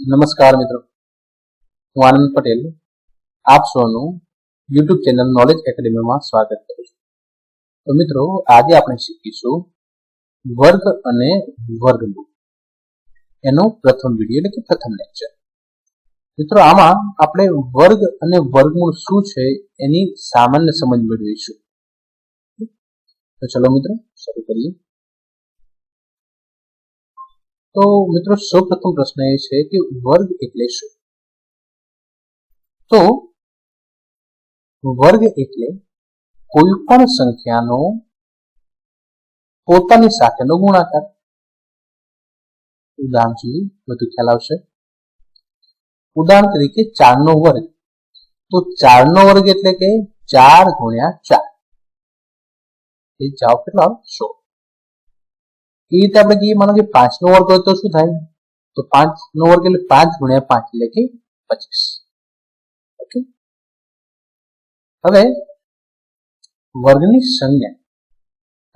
નમસ્કાર મિત્રો. હું આનંદ પટેલ. આપ સૌનું યુટ્યુબ ચેનલ નોલેજ એકેડેમીમાં સ્વાગત કરું છું. તો મિત્રો, આજે આપણે શીખીશું વર્ગ અને વર્ગમૂળ. એનો પ્રથમ વીડિયો એટલે કે પ્રથમ લેક્ચર મિત્રો, આમાં આપણે વર્ગ અને વર્ગમૂળ શું છે એની સામાન્ય સમજ મેળવીશું. તો ચલો મિત્રો, શરૂ કરીએ. તો મિત્રો સૌ પ્રથમ પ્રશ્ન એ છે કે વર્ગ એટલે શું? તો વર્ગ એટલે કોઈ પણ સંખ્યાનો પોતાની સાથેનો ગુણાકાર. ઉદાહરણ સુધી બધું ખ્યાલ આવશે. ઉદાહરણ તરીકે ચાર નો વર્ગ. તો ચાર નો વર્ગ એટલે કે ચાર ગુણ્યા ચાર. એ જવાબ કેટલો આવે સોળ એ રીતે આપણે કહીએ, માનો કે પાંચ નો વર્ગ હોય તો શું થાય? તો પાંચ નો વર્ગ એટલે પાંચ ગુણ્યા પાંચ એટલે કે પચીસ. ઓકે? હવે વર્ગની સંજ્ઞા.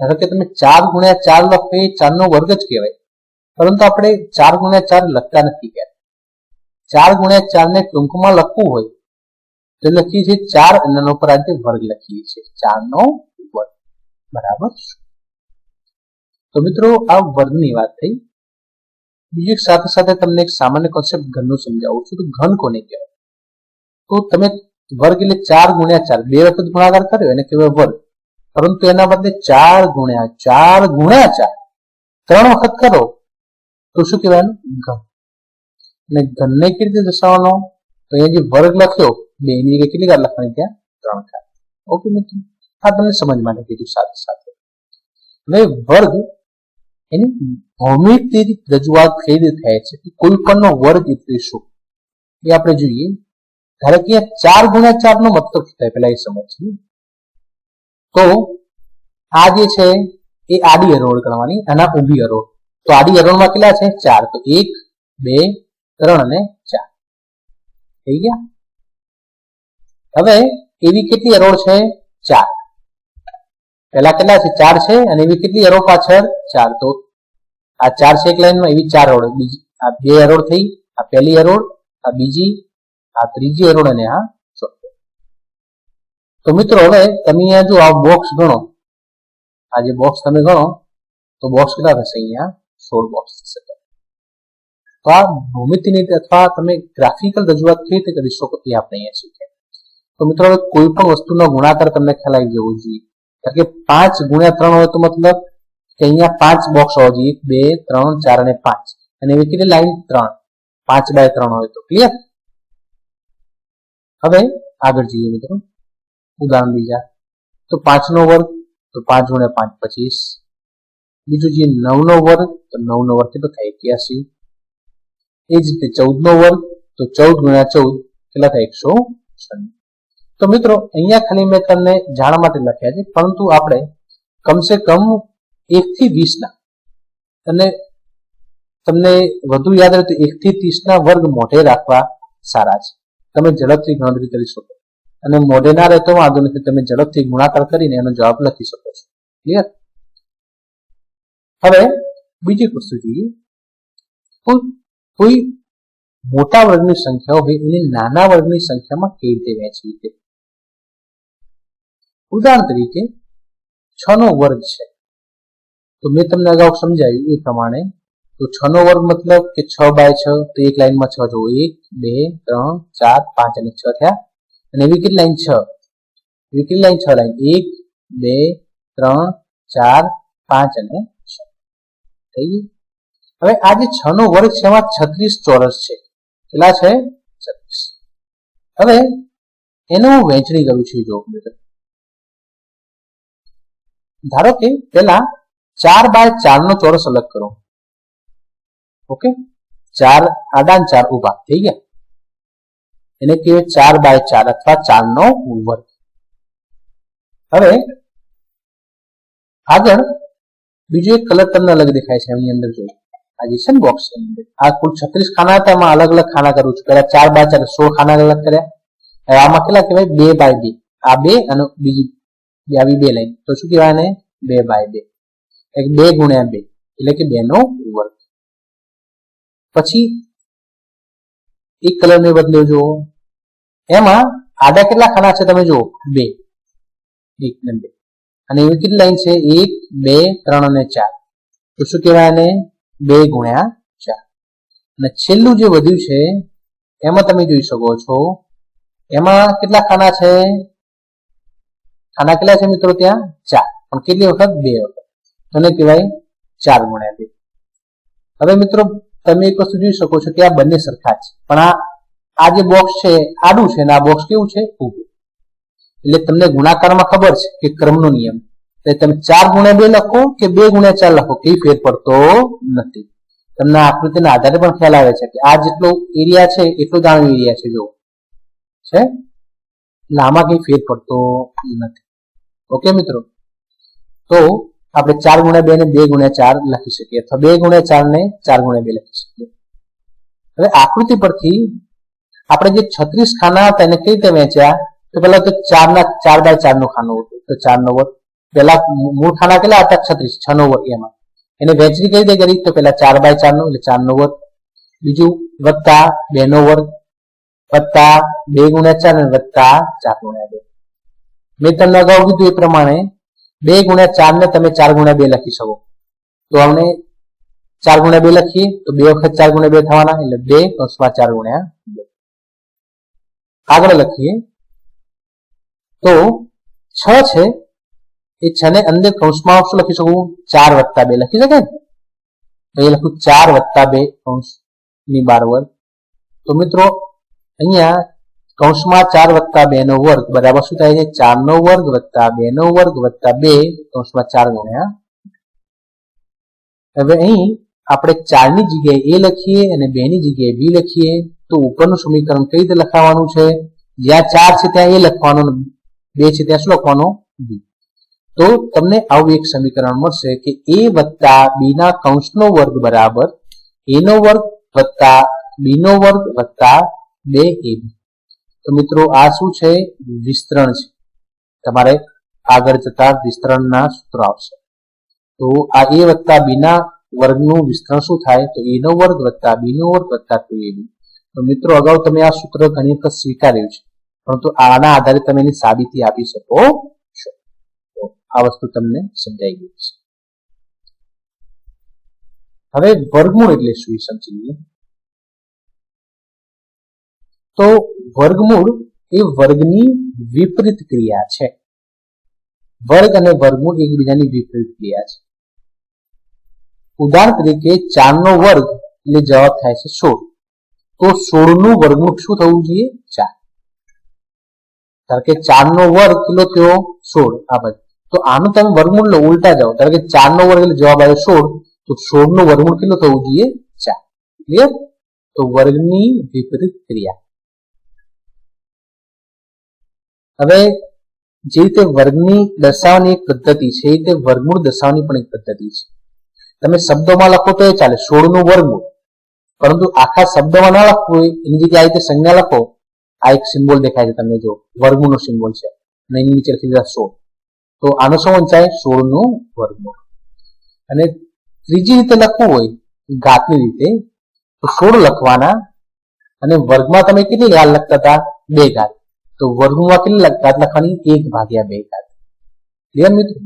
ધારો કે તમે ચાર ગુણ્યા ચાર લખો, એ ચાર નો વર્ગ જ કહેવાય. પરંતુ આપણે ચાર ગુણ્યા ચાર લખતા નથી ક્યારે. ચાર ગુણ્યા ચાર ને ટૂંકમાં લખવું હોય, તો લખીએ છીએ ચાર અને ઉપર આજે વર્ગ લખીએ છીએ. ચાર નો વર્ગ. બરાબર? તો મિત્રો, આ વર્ગની વાત થઈ. બીજી સાથે સાથે તમને એક સામાન્ય કોન્સેપ્ટ ઘનનું સમજાવું છું. તો ઘન કોને કહેવાય? તો તમે વર્ગ એટલે ચાર ગુણ્યા ચાર. બે વખત ગુણાકાર કર્યો, એને કહેવાય વર્ગ. પરંતુ એના બદલે ચાર ગુણ્યા ચાર ગુણ્યા ચાર. ત્રણ વખત કરો, તો શું કહેવાયનું ઘન. અને ઘનને કેવી રીતે દર્શાવવાનો? તો અહીંયા જે વર્ગ લખ્યો, બે ની કેટલી વાર લખવાની ત્યાં? ત્રણ વાર. ઓકે મિત્રો, આ તમને સમજ માટે કીધું સાથે સાથે. હવે વર્ગ એની ભૌમિતિક રજૂઆત કઈ થાય છે કે કોઈ પણનો વર્ગ એટલે શું? એ આપણે જોઈએ. ધારો કે ચાર ગુણ્યા ચાર નો મતલબ થાય પેલા એ સમજીએ. તો આ જે છે, એ આડી હરોળ કરવાની આના ઊભી હરોળ. તો આડી હરોળમાં કેટલા છે? ચાર. તો એક, બે, ત્રણ અને ચાર. થઈ ગયા? હવે એવી કેટલી હરોળ છે? ચાર. પેલા કેટલા છે? ચાર છે અને એવી કેટલી હરોળ પાછળ? ચાર. તો આ ચાર એક લાઈનમાં એવી ચાર હરોળ. બીજી, આ બે હરોળ થઈ, આ પહેલી હરોળ, આ બીજી, આ ત્રીજી હરોળ અને આ તો મિત્રો હવે તમે અહીંયા જો આ બોક્સ ગણો, આ જે બોક્સ તમે ગણો, તો બોક્સ કેટલા થશે અહીંયા? સોળ બોક્સ થશે. તો આ ભૂમિતિની અથવા તમે ગ્રાફિકલ રજૂઆત કેવી રીતે કરી શકો તે આપણે અહીંયા શીખ્યા. તો મિત્રો કોઈ પણ વસ્તુનો ગુણાકાર તમને ખ્યાલ આવી જવો જોઈએ. કારણ કે પાંચ ગુણ્યા ત્રણ હોય તો મતલબ કે અહીંયા પાંચ બોક્સ હોવા જોઈએ. બે, ત્રણ, ચાર અને પાંચ. અને એવી કેટલી લાઈન ત્રણ. પાંચ બાય ત્રણ હોય તો ક્લિયર હવે આગળ જઈએ મિત્રો. ઉદાહરણ બીજા. તો પાંચ નો વર્ગ, તો પાંચ ગુણ્યા પાંચ, પચીસ. બીજું જે નવ નો વર્ગ, તો નવ નો વર્ગ કેટલો થાય? એક્યાસી. એ જ રીતે ચૌદ નો વર્ગ, તો ચૌદ ગુણ્યા ચૌદ કેટલા થાય? એકસો તો મિત્રો, અહીંયા ખાલી મેં તમને જાણવા માટે લખ્યા છે, પરંતુ આપણે કમસે કમ એક થી વીસના. તમને તમને વધુ યાદ રહે તો એક થી ત્રીસના વર્ગ મોઢે રાખવા સારા છે. તમે ઝડપથી ગણતરી કરી શકો. અને મોઢે ના રહેતો વાંધો નથી, તમે ઝડપથી ગુણાકાર કરીને એનો જવાબ લખી શકો છો. ક્લિયર હવે બીજી વસ્તુ જોઈએ. કોઈ મોટા વર્ગની સંખ્યાઓ હોય એને નાના વર્ગની સંખ્યામાં કેવી રીતે વહેંચવી તે? ઉદાહરણ તરીકે છ નો વર્ગ છે. તો મેં તમને અગાઉ સમજાવ્યું એ પ્રમાણે. તો છ નો વર્ગ મતલબ કે છ બાય છ, તો એક લાઈનમાં છ જો એક, બે, ત્રણ, ચાર, પાંચ અને છ થયા. અને એવી લાઈન? છ. એવી લાઈન? છ લાઈન. એક, બે, ત્રણ, ચાર, પાંચ અને છ. થઈ ગઈ હવે આ જે છ નો વર્ગ છે, એમાં છત્રીસ ચોરસ છે. કેટલા છે? છત્રીસ. હવે એનું હું વહેંચણી કરું છું જો ધારો કે પેલા ચાર બાય ચાર નો ચોરસ અલગ કરો. ઓકે? ચાર આડા ચાર ઊભા થઈ ગયા? એને કહેવાય ચાર બાય ચાર અથવા ચાર નો વર્ગ હવે આગળ બીજું એક કલર તમને અલગ દેખાય છે, એની અંદર જોઈએ. આ જે છે ને બોક્સ આ કુલ છત્રીસ ખાના હતા, એમાં અલગ અલગ ખાના કરું છું. પેલા ચાર બાય ચાર સોળ ખાના અલગ કર્યા. હવે આમાં કેટલા કહેવાય? બે બાય બે. આ બે અને બીજી આવી બે લાઈન. તો શું કહેવાય ને બે બાય બે. બે ગુણ્યા બે, એટલે કે બે નો વર્ગ. પછી એક કલર ને બદલે જુઓ. એમાં આડા કેટલા ખાના છે તમે જુઓ? બે. એક ને બે. અને એવી કેટલી લાઈન છે? એક, બે, ત્રણ અને ચાર. તો શું કહેવાય એને બે ગુણ્યા ચાર. અને છેલ્લું જે વધ્યું છે, એમાં તમે જોઈ શકો છો. એમાં કેટલા ખાના છે? ખાના કેટલા છે મિત્રો ત્યાં? ચાર. પણ કેટલી વખત? બે વખત. એને કહેવાય ચાર ગુણ્યા બે. હવે મિત્રો, તમે એક વસ્તુ જોઈ શકો છો કે આ બંને સરખા છે. પણ આ આ જે બોક્સ છે, આડું છે અને આ બોક્સ કેવું છે? ઊભું. એટલે તમને ગુણાકારમાં ખબર છે કે ક્રમનો નિયમ. એટલે તમે ચાર ગુણ્યા બે લખો કે બે ગુણ્યા ચાર લખો કે ફેર પડતો નથી. તમને આકૃતિના આધારે પણ ખ્યાલ આવે છે કે આ જેટલો એરિયા છે, એટલો જ એરિયા છે, જો. છે? એટલે આમાં કઈ ફેર પડતો નથી. ઓકે મિત્રો? તો આપણે ચાર ગુણ્યા બે ને બે ગુણ્યા ચાર લખી શકીએ. અથવા બે ગુણ્યા ચાર ને ચાર ગુણ્યા બે લખી શકીએ. હવે આકૃતિ પરથી આપણે જે છત્રીસ ખાના હતા એને કઈ રીતે વેચ્યા તો પેલા તો ચાર ના ચાર બાય ચારનું ખાનું હતું. તો ચાર નો વર્ગ. પેલા મૂળ ખાના કેટલા હતા? છત્રીસ. છ નો વર્ગ એમાં. એને વહેંચણી કઈ રીતે કરી? તો પેલા ચાર બાય ચાર નો એટલે ચાર નો વર્ગ. બીજું, વત્તા બે નો વર્ગ. વત્તા બે ગુણ્યા ચાર અને વત્તા ચાર ગુણ્યા બે. મેં તમને અગાઉ કીધું એ પ્રમાણે બે ગુણ્યા ચાર ને તમે ચાર ગુણ્યા બે લખી શકો. તો અમને ચાર ગુણ્યા બે લખીએ, તો બે વખત ચાર ગુણ્યા બે થવાના, એટલે બે કૌંસમાં ચાર ગુણ્યા બે. આગળ લખીએ. તો છ છે, એ છ ને અંદર કૌંસમાં શું લખી શકું? ચાર વત્તા બે લખી શકે ને? એ લખું ચાર વત્તા બે કૌંસની બાર વર્ગ. તો મિત્રો, અહીંયા કૌંસમાં ચાર વત્તા બે નો વર્ગ, બરાબર શું થાય છે? ચાર નો વર્ગ વત્તા બે નો વર્ગ વત્તા બે, કૌંસમાં ચાર ગુણ્યા. હવે અહીં આપણે ચારની જગ્યાએ એ લખીએ અને બે ની જગ્યાએ બી લખીએ, તો ઉપરનું સમીકરણ કઈ રીતે લખાવાનું છે? જ્યાં ચાર છે ત્યાં એ લખવાનું, બે છે ત્યાં શું લખવાનું? બી. તો તમને આવું એક સમીકરણ મળશે કે એ વત્તા બી ના કૌંસનો વર્ગ બરાબર એ નો વર્ગ વત્તા બી નો વર્ગ વત્તા બે એ બી. તો મિત્રો, આ શું છે? વિસ્તરણ છે. તમારે આગળ જતા વિસ્તરણના સૂત્રો આવશે. તો આ એ વત્તા બીના વર્ગનું વિસ્તરણ શું થાય? તો એનો વર્ગ વત્તા બીનો વર્ગ વત્તા ટુ એ બી તો મિત્રો, અગાઉ તમે આ સૂત્ર ઘણી વખત સ્વીકાર્યું છે. પરંતુ આના આધારે તમે એની સાબિતી આપી શકો છો. તો આ વસ્તુ તમને સમજાઈ ગઈ છે. હવે વર્ગમૂળ એટલે શું સમજી લઈએ તો વર્ગમૂળ એ વર્ગની વિપરીત ક્રિયા છે. વર્ગ અને વર્ગમૂળ એકબીજાની વિપરીત ક્રિયા છે. ઉદાહરણ તરીકે ચાર નો વર્ગ એટલે જવાબ થાય છે સોળ. તો સોળનું વર્ગમૂળ શું થવું જોઈએ? ચાર. ધારો કે ચાર નો વર્ગ કેટલો થયો? સોળ. આ બધું તો આનું તમે વર્ગમૂળ લો, ઉલટા જાઓ. ધારો કે ચાર નો વર્ગ એટલે જવાબ આવ્યો સોળ. તો સોળનું વર્ગમૂળ કેટલું થવું જોઈએ? ચાર. ક્લિયર તો વર્ગની વિપરીત ક્રિયા. હવે જે રીતે વર્ગની દર્શાવવાની એક પદ્ધતિ છે, એ રીતે વર્ગમૂળ દર્શાવવાની પણ એક પદ્ધતિ છે. તમે શબ્દોમાં લખો તો એ ચાલે, સોળનું વર્ગમૂળ. પરંતુ આખા શબ્દમાં ના લખવું હોય, એની જગ્યાએ આ રીતે સંજ્ઞા લખો. આ એક સિમ્બોલ દેખાય છે તમને જો, વર્ગમૂળનો સિમ્બોલ છે. અને એની નીચે લખી દીધા સોળ. તો આનો શું વંચાય? સોળનું વર્ગમૂળ. અને ત્રીજી રીતે લખવું હોય, ઘાતની રીતે, તો સોળ લખવાના. અને વર્ગમાં તમે કેટલી ગાલ લખતા હતા? બે ઘાત તો વર્ગમૂળમાં કેટલી ઘાત લખવાની એક ભાગ્યા બે ઘાત ક્લિયર મિત્રો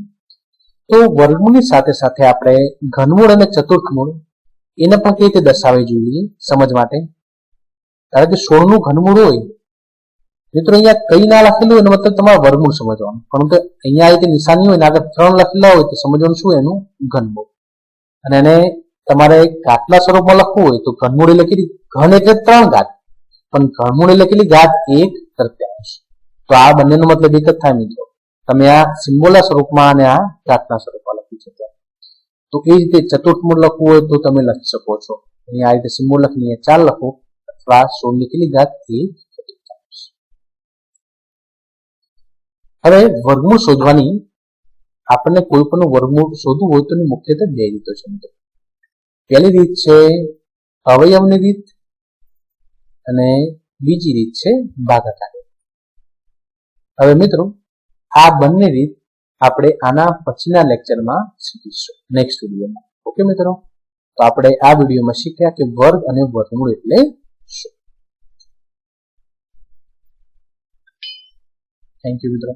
તો વર્ગમૂળની સાથે સાથે આપણે ઘનમૂળ અને ચતુર્થમૂળ એને પણ કેવી રીતે દર્શાવવી જોઈએ સમજ માટે કારણ કે સોળનું ઘનમૂળ હોય મિત્રો અહીંયા કઈ ના લખેલું હોય એનો મતલબ તમારે વર્ગમૂળ સમજવાનું પરંતુ અહીંયા રીતે નિશાની હોય ને આગળ ત્રણ લખેલા હોય તો સમજવાનું શું એનું ઘનમૂળ અને એને તમારે ઘાતના સ્વરૂપમાં લખવું હોય તો ઘનમૂળ એટલે કેટલી ઘન એટલે ત્રણ ઘાત પણ ઘનમૂળ એટલે કેટલી ઘાત એક સત્યાવીસ તો આ બંનેનો મતલબ એક જ થાય મિત્રો. તમે આ સિમ્બોલના સ્વરૂપમાં અને આ ઘાતના સ્વરૂપમાં લખી શકો. તો એ રીતે ચતુર્થમૂળ લખવું હોય તો તમે લખી શકો છો. અહીંયા આ રીતે સિમ્બોલ લખીને ચાર લખો અથવા સોળની કેટલી ઘાત એક હવે વર્ગમૂળ શોધવાની આપણને કોઈ પણ વર્ગમૂળ શોધવું હોય તો મુખ્યત્વે બે રીતો છે પહેલી રીત છે અવયવની રીત અને બીજી રીત છે ભાગાકાર. હવે મિત્રો, આ બંને રીત આપણે આના પછીના લેક્ચરમાં શીખીશું નેક્સ્ટ વિડીયોમાં. ઓકે મિત્રો? તો આપણે આ વિડીયોમાં શીખ્યા કે વર્ગ અને વર્ગમૂળ એટલે શું? થેન્ક યુ મિત્રો.